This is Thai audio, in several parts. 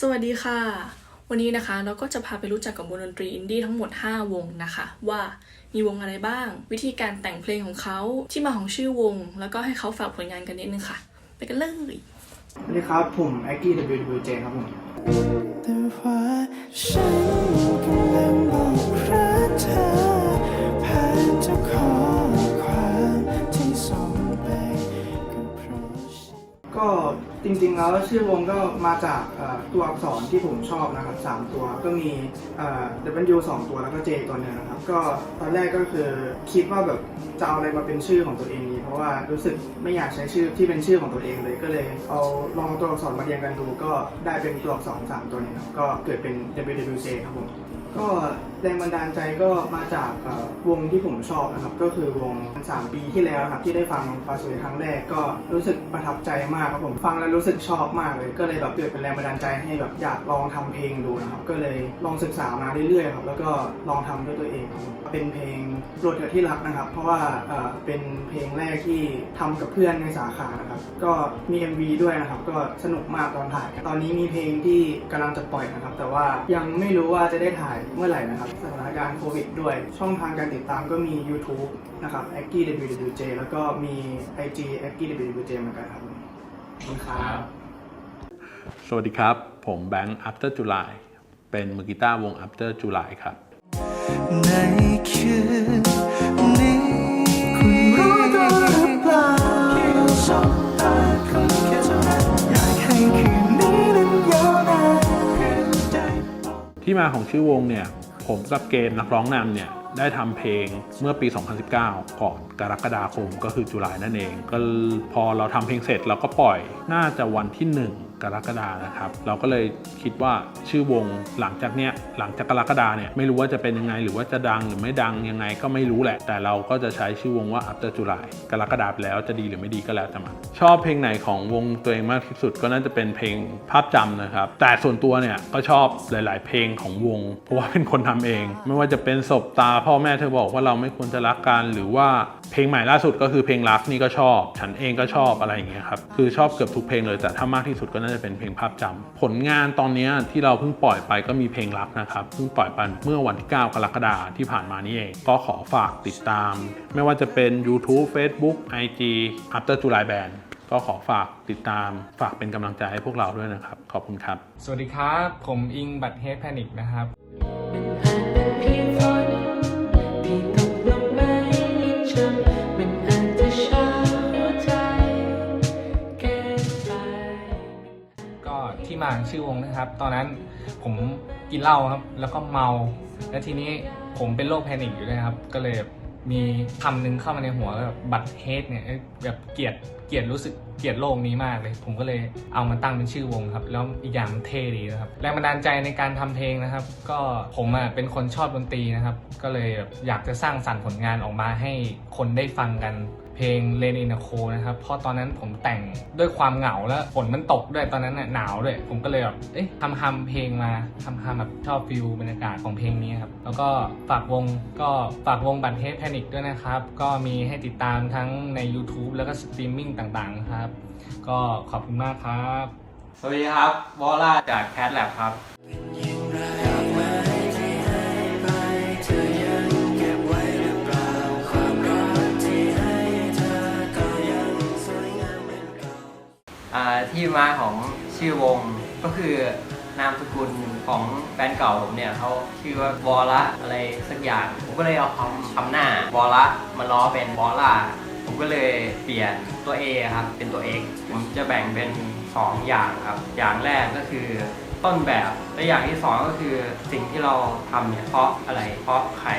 สวัสดีค่ะ วันนี้นะคะเราก็จะพาไปรู้จักกับวงดนตรีอินดี้ทั้งหมด 5 วงนะคะ ว่ามีวงอะไรบ้าง วิธีการแต่งเพลงของเขาที่มาของชื่อวง แล้วก็ให้เขาฝากผลงานกันนิดนึงค่ะ ไปกันเลยสวัสดีครับ ผมแอคกี้ WWJ ครับผมแต่ว่าฉันกำลังบอกรักเธอ ก็จริงๆแล้วชื่อวงก็มาจากเอ่อตัวอักษรที่ผมชอบนะครับสามตัวก็มีเอ่อ W สองตัวแล้วก็ J ตัวหนึงนะครับ ก็ตอนแรกก็คือคิดว่าแบบจะเอาอะไรมาเป็นชื่อของตัวเองดีเพราะว่ารู้สึกไม่อยากใช้ชื่อที่เป็นชื่อของตัวเองเลยก็เลย เอาลองตัวอักษรมาเรียงกันดู ก็ได้เป็นตัวอักษรสามตัวนี้ครับก็เกิดเป็น WWJ ครับผมก็แรงบันดาลใจก็มาจากวงที่ผมชอบนะครับ ก็คือวง 3 ปีที่แล้วครับที่ได้ฟังฟาสเวครั้งแรกก็รู้สึกประทับใจมากครับผมฟังแล้วรู้สึกชอบมากเลย ก็เลยแบบเกิดเป็นแรงบันดาลใจให้แบบอยากลองทำเพลงดูนะครับ ก็เลยลองศึกษามาเรื่อยๆครับแล้วก็ลองทำด้วยตัวเองครับเป็นเพลงโปรดเธอที่รักนะครับ เพราะว่าเป็นเพลงแรกที่ทำกับเพื่อนในสาขานะครับ ก็มี MV ด้วยนะครับ ก็สนุกมากตอนถ่ายตอนนี้มีเพลงที่กำลังจะปล่อยนะครับ แต่ว่ายังไม่รู้ว่าจะได้ถ่ายเมื่อไหร่นะครับสถานการณ์โควิดด้วย ช่องทางการติดตามก็มี YouTube นะครับ a g g i WWJ แล้วก็มี IG a g g i WWJ เหมือนกันครับผมขอบคุณครับสวัสดีครับ ผมแบงค์ After July เป็นมือกีตาร์วง After July ครับในคืนนี้คุณรู้ตัวหรือเปล่าสบตาคุณแค่เท่านั้นอยากให้คืนนี้นั้นยาวนานขึ้นใจที่มาของชื่อวงเนี่ย ผมกับเกณฑ์นักร้องนำเนี่ยได้ทำเพลงเมื่อปี 2019 ก่อนกรกฎาคมก็คือจุลายนั่นเอง ก็พอเราทำเพลงเสร็จเราก็ปล่อยน่าจะวันที่ 1 กรกฎานะครับ เราก็เลยคิดว่าชื่อวงหลังจากเนี้ยหลังจากกรกฎาเนี่ยไม่รู้ว่าจะเป็นยังไงหรือว่าจะดังหรือไม่ดังยังไงก็ไม่รู้แหละ แต่เราก็จะใช้ชื่อวงว่า After July กรกฎาไปแล้วจะดีหรือไม่ดีก็แล้วแต่มันชอบเพลงไหนของวงตัวเองมากที่สุดก็น่าจะเป็นเพลงภาพจำนะครับ แต่ส่วนตัวเนี่ยก็ชอบหลาย ๆ เพลงของวง เพราะว่าเป็นคนทำเอง ไม่ว่าจะเป็นศพตาพ่อแม่เธอบอกว่าเราไม่ควรจะรักกันหรือว่าเพลงใหม่ล่าสุดก็คือเพลงรักนี่ก็ชอบ ฉันเองก็ชอบอะไรอย่างเงี้ยครับคือชอบเกือบทุกเพลงเลยแต่ถ้ามากที่สุดก็น่าจะเป็นเพลงภาพจำผลงานตอนนี้ที่เราเพิ่งปล่อยไปก็มีเพลงรักนะครับเพิ่งปล่อยไปเมื่อวันที่ 9 กรกฎาที่ผ่านมานี่เอง ก็ขอฝากติดตาม ไม่ว่าจะเป็น YouTube Facebook IG After July Band ก็ขอฝากติดตามฝากเป็นกำลังใจให้พวกเราด้วยนะครับ ขอบคุณครับ สวัสดีครับ ผมอิงบัตเฮดแพนิกนะครับางชื่อวงนะครับ ตอนนั้นผมกินเหล้าครับ แล้วก็เมา แล้วทีนี้ผมเป็นโรคแพนิคอยู่ด้วยครับ ก็เลยมีคำหนึงเข้ามาในหัวแบบบัตเฮดเนี่ยแบบเกลียดเกลียดรู้สึกเกลียดโลกนี้มากเลย ผมก็เลยเอามาตั้งเป็นชื่อวงครับ แล้วอีกอย่างมันเท่ดีนะครับแรงบันดาลใจในการทำเพลงนะครับ ก็ผมอะเป็นคนชอบดนตรีนะครับ ก็เลยอยากจะสร้างสรรค์ผลงานออกมาให้คนได้ฟังกัน เพลงเลนินาโคนะครับ เพราะตอนนั้นผมแต่งด้วยความเหงาแล้วฝนมันตกด้วยตอนนั้นน่ะหนาวด้วย ผมก็เลยแบบเอ๊ะทำทำเพลงมาทำทำแบบชอบฟิลบรรยากาศของเพลงนี้ครับ แล้วก็ฝากวงก็ฝากวงบัตเทสแพนิกด้วยนะครับ ก็มีให้ติดตามทั้งใน YouTube แล้วก็สตรีมมิ่งต่างๆครับ ก็ขอบคุณมากครับ สวัสดีครับวอล่าจากแคทแลบครับ อ่าที่มาของชื่อวงก็คือนามสกุลของแฟนเก่าผมเนี่ยเขาชื่อว่าวอละอะไรสักอย่าง ผมก็เลยเอาคำคำหน้าวอละมาล้อเป็นวอล่าผมก็เลยเปลี่ยนตัว A ครับเป็นตัว X ผมจะแบ่งเป็น2อย่างครับ อย่างแรกก็คือต้นแบบและอย่างที่ 2 ก็คือสิ่งที่เราทำเนี่ยเพราะอะไรเพราะใคร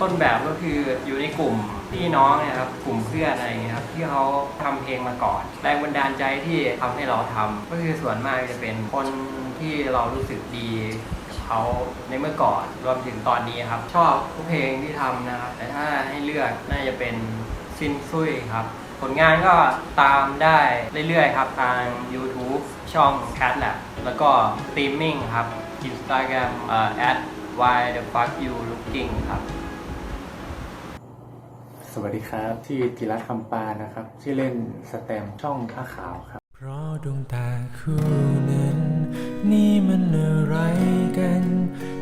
ต้นแบบก็คืออยู่ในกลุ่มพี่น้องนี่ยครับกลุ่มเพื่อนอะไรอย่างเงี้ยครับที่เขาทำเพลงมาก่อน แรงบันดาลใจที่ทำให้เราทำก็คือส่วนมากจะเป็นคนที่เรารู้สึกดีกับเขาในเมื่อก่อนรวมถึงตอนนี้ครับ ชอบทุกเพลงที่ทำนะครับ แต่ถ้าให้เลือกน่าจะเป็นซินซุยครับผลงานก็ตามได้เรื่อยๆครับ ทาง YouTube ช่อง Cat Lab แล้วก็สตรีมมิ่งครับ Instagram เอ่อ at why the fuck you looking ครับ สวัสดีครับชื่อจิรัตน์คำปานะครับชื่อเล่นสแตมป์ช่องผ้าขาวครับ เพราะดวงตาคู่นั้น นี่มันอะไรกัน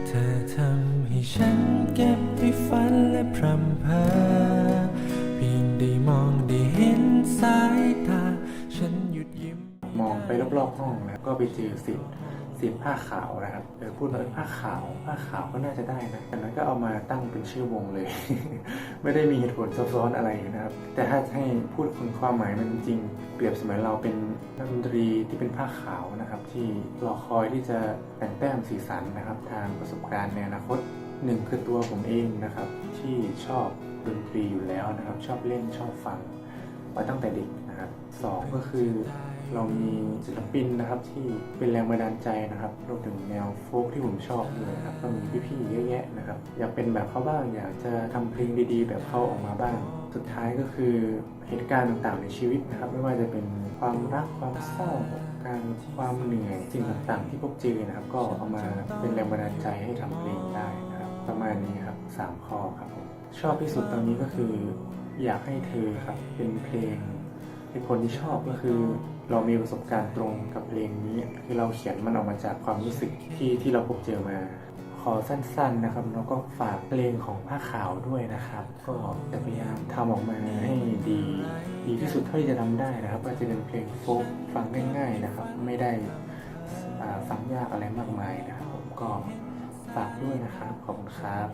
เธอทำให้ฉันเก็บไปฝันและพรำเพอเพียงได้มองได้เห็นสายตา ฉันหยุดยิ้ม มองไปรอบๆห้องแล้วก็ไปเจอสิทธิ์ สิทธิ์ผ้าขาวนะครับเออพูดว่าเออผ้าขาว ผ้าขาวก็น่าจะได้นะจากนั้นก็เอามาตั้งเป็นชื่อวงเลย ไม่ได้มีเหตุผลซับซ้อนอะไรนะครับ แต่ถ้าให้พูดคุณความหมายมันจริง เปรียบเสมือนเราเป็นนักดนตรีที่เป็นผ้าขาวนะครับ ที่รอคอยที่จะแต่งแต้มสีสันนะครับ ทางประสบการณ์ในอนาคตหนึ่งคือตัวผมเองนะครับ ที่ชอบดนตรีอยู่แล้วนะครับ ชอบเล่นชอบฟังมาตั้งแต่เด็ก นะครับสองก็คือเรามีศิลปินนะครับที่เป็นแรงบันดาลใจนะครับรวมถึงแนวโฟกที่ผมชอบด้วยนะครับก็มีพี่ๆเยอะแยะนะครับอยากเป็นแบบเขาบ้างอยากจะทำเพลงดีๆ แบบเขาออกมาบ้าง สุดท้ายก็คือเหตุการณ์ต่างๆในชีวิตนะครับ ไม่ว่าจะเป็นความรักความเศร้าการความเหนื่อยสิ่งต่างๆ ที่พบเจอนะครับ ก็เอามาเป็นแรงบันดาลใจให้ทำเพลงได้นะครับ ประมาณนี้ครับสามข้อครับผมชอบที่สุดตอนนี้ก็คือ อยากให้เธอครับเป็นเพลง เหตุผลที่ชอบก็คือ เรามีประสบการณ์ตรงกับเพลงนี้ คือเราเขียนมันออกมาจากความรู้สึกที่ที่เราพบเจอมา ขอสั้นๆนะครับแล้วก็ฝากเพลงของผ้าขาวด้วยนะครับ ก็จะพยายามทำออกมาให้ดี ดีที่สุดเท่าที่จะทำได้นะครับก็จะเป็นเพลงโฟกฟังง่ายๆนะครับ ไม่ได้อ่าฟังยากอะไรมากมายนะครับ ผมก็ฝากด้วยนะครับขอบคุณครับ